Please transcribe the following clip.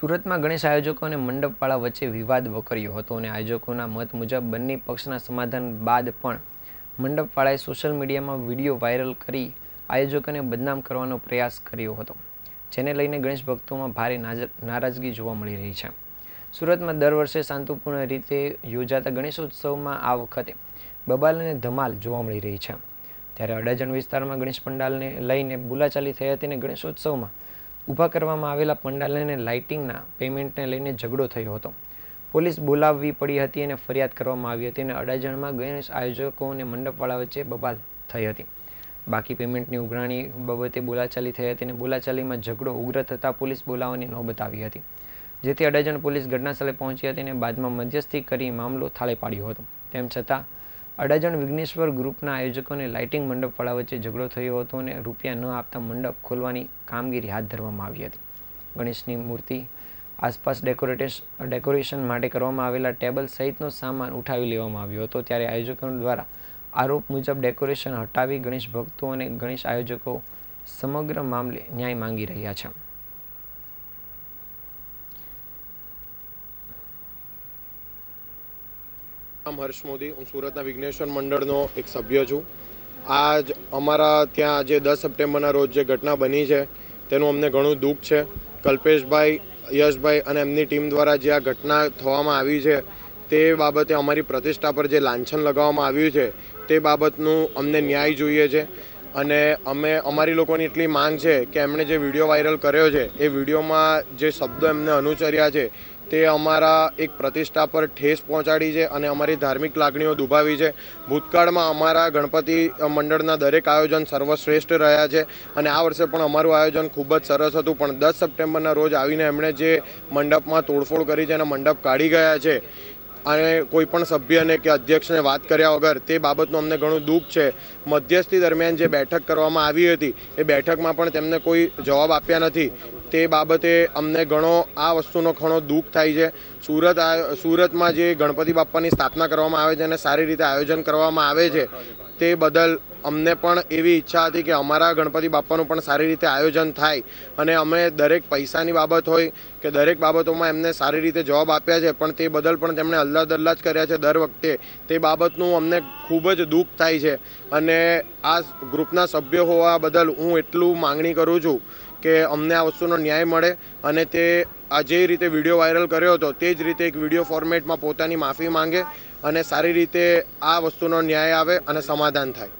સુરતમાં ગણેશ આયોજકો અને મંડપવાળા વચ્ચે વિવાદ વકર્યો હતો અને આયોજકોના મત મુજબ બંને પક્ષના સમાધાન બાદ પણ મંડપવાળાએ સોશિયલ મીડિયામાં વીડિયો વાયરલ કરી આયોજકોને બદનામ કરવાનો પ્રયાસ કર્યો હતો, જેને લઈને ગણેશ ભક્તોમાં ભારે નારાજગી જોવા મળી રહી છે. સુરતમાં દર વર્ષે શાંતિપૂર્ણ રીતે યોજાતા ગણેશોત્સવમાં આ વખતે બબાલ અને ધમાલ જોવા મળી રહી છે. ત્યારે અડાજણ વિસ્તારમાં ગણેશ પંડાલને લઈને બોલાચાલી થઈ હતી અને ગણેશોત્સવમાં ઊભા કરવામાં આવેલા પંડાલ અને લાઇટિંગના પેમેન્ટને લઈને ઝઘડો થયો હતો. પોલીસ બોલાવવી પડી હતી અને ફરિયાદ કરવામાં આવી હતી અને અડાજણમાં ગણેશ આયોજકો અને મંડપવાળા વચ્ચે બબાલ થઈ હતી. બાકી પેમેન્ટની ઉઘરાણી બાબતે બોલાચાલી થઈ હતી અને બોલાચાલીમાં ઝઘડો ઉગ્ર થતાં પોલીસ બોલાવવાની નોબત આવી હતી. જેથી અડાજણ પોલીસ ઘટનાસ્થળે પહોંચી હતી અને બાદમાં મધ્યસ્થી કરી મામલો થાળે પાડ્યો હતો. તેમ છતાં અડાજણ વિઘ્નેશ્વર ગ્રુપના આયોજકોને લાઇટિંગ મંડપવાળા વચ્ચે ઝઘડો થયો હતો અને રૂપિયા ન આપતા મંડપ ખોલવાની કામગીરી હાથ ધરવામાં આવી હતી. ગણેશની મૂર્તિ આસપાસ ડેકોરેટેશ ડેકોરેશન માટે કરવામાં આવેલા ટેબલ સહિતનો સામાન ઉઠાવી લેવામાં આવ્યો હતો, ત્યારે આયોજકો દ્વારા આરોપ મુજબ ડેકોરેશન હટાવી ગણેશ ભક્તો અને ગણેશ આયોજકો સમગ્ર મામલે ન્યાય માંગી રહ્યા છે. નામ હર્ષ મોદી, હું સુરતના વિઘ્નેશ્વર મંડળનો એક સભ્ય છું. આજ અમારા ત્યાં આજે દસ સપ્ટેમ્બરના રોજ જે ઘટના બની છે, તેનું અમને ઘણું દુઃખ છે. કલ્પેશભાઈ, યશભાઈ અને એમની ટીમ દ્વારા જે આ ઘટના થવામાં આવી છે, તે બાબતે અમારી પ્રતિષ્ઠા પર જે લાંછન લગાવવામાં આવ્યું છે, તે બાબતનું અમને ન્યાય જોઈએ છે. અને અમે, અમારી લોકોની એટલી માંગ છે કે એમણે જે વીડિયો વાયરલ કર્યો છે, એ વિડીયોમાં જે શબ્દો એમને અનુચર્યા છે તે અમારા એક પ્રતિષ્ઠા પર ઠેસ પહોંચાડી છે અને અમારી ધાર્મિક લાગણીઓ દુભાવી છે. ભૂતકાળમાં અમારા ગણપતિ મંડળના દરેક આયોજન સર્વશ્રેષ્ઠ રહ્યા છે અને આ વર્ષે પણ અમારું આયોજન ખૂબ જ સરસ હતું. પણ દસ સપ્ટેમ્બરના રોજ આવીને એમણે જે મંડપમાં તોડફોડ કરી છે અને મંડપ કાઢી ગયા છે અને કોઈપણ સભ્યને કે અધ્યક્ષને વાત કર્યા વગર તે બાબતનું અમને ઘણું દુઃખ છે. મધ્યસ્થી દરમિયાન જે બેઠક કરવામાં આવી હતી, એ બેઠકમાં પણ તેમને કોઈ જવાબ આપ્યા નથી. તે બાબતે અમને ઘણો, આ વસ્તુનો ઘણો દુઃખ થાય છે. સુરત સુરતમાં જે ગણપતિ બાપ્પાની સ્થાપના કરવામાં આવે છે અને સારી રીતે આયોજન કરવામાં આવે છે, તે બદલ અમને પણ એવી ઈચ્છા હતી કે અમારા ગણપતિ બાપ્પાનું પણ સારી રીતે આયોજન થાય અને અમે દરેક પૈસાની બાબત હોય કે દરેક બાબતોમાં એમને સારી રીતે જવાબ આપ્યા છે, પણ તે બદલ પણ તેમણે અલ્લા દલ્લા જ કર્યા છે દર વખતે. તે બાબતનું અમને ખૂબ જ દુઃખ થાય છે અને આ ગ્રુપના સભ્ય હોવા બદલ હું એટલું માંગણી કરું છું કે અમને આ વસ્તુનો ન્યાય મળે અને તે આ જે રીતે વીડિયો વાયરલ કર્યો હતો તે જ રીતે એક વીડિયો ફોર્મેટમાં પોતાની માફી માંગે અને સારી રીતે આ વસ્તુનો ન્યાય આવે અને સમાધાન થાય.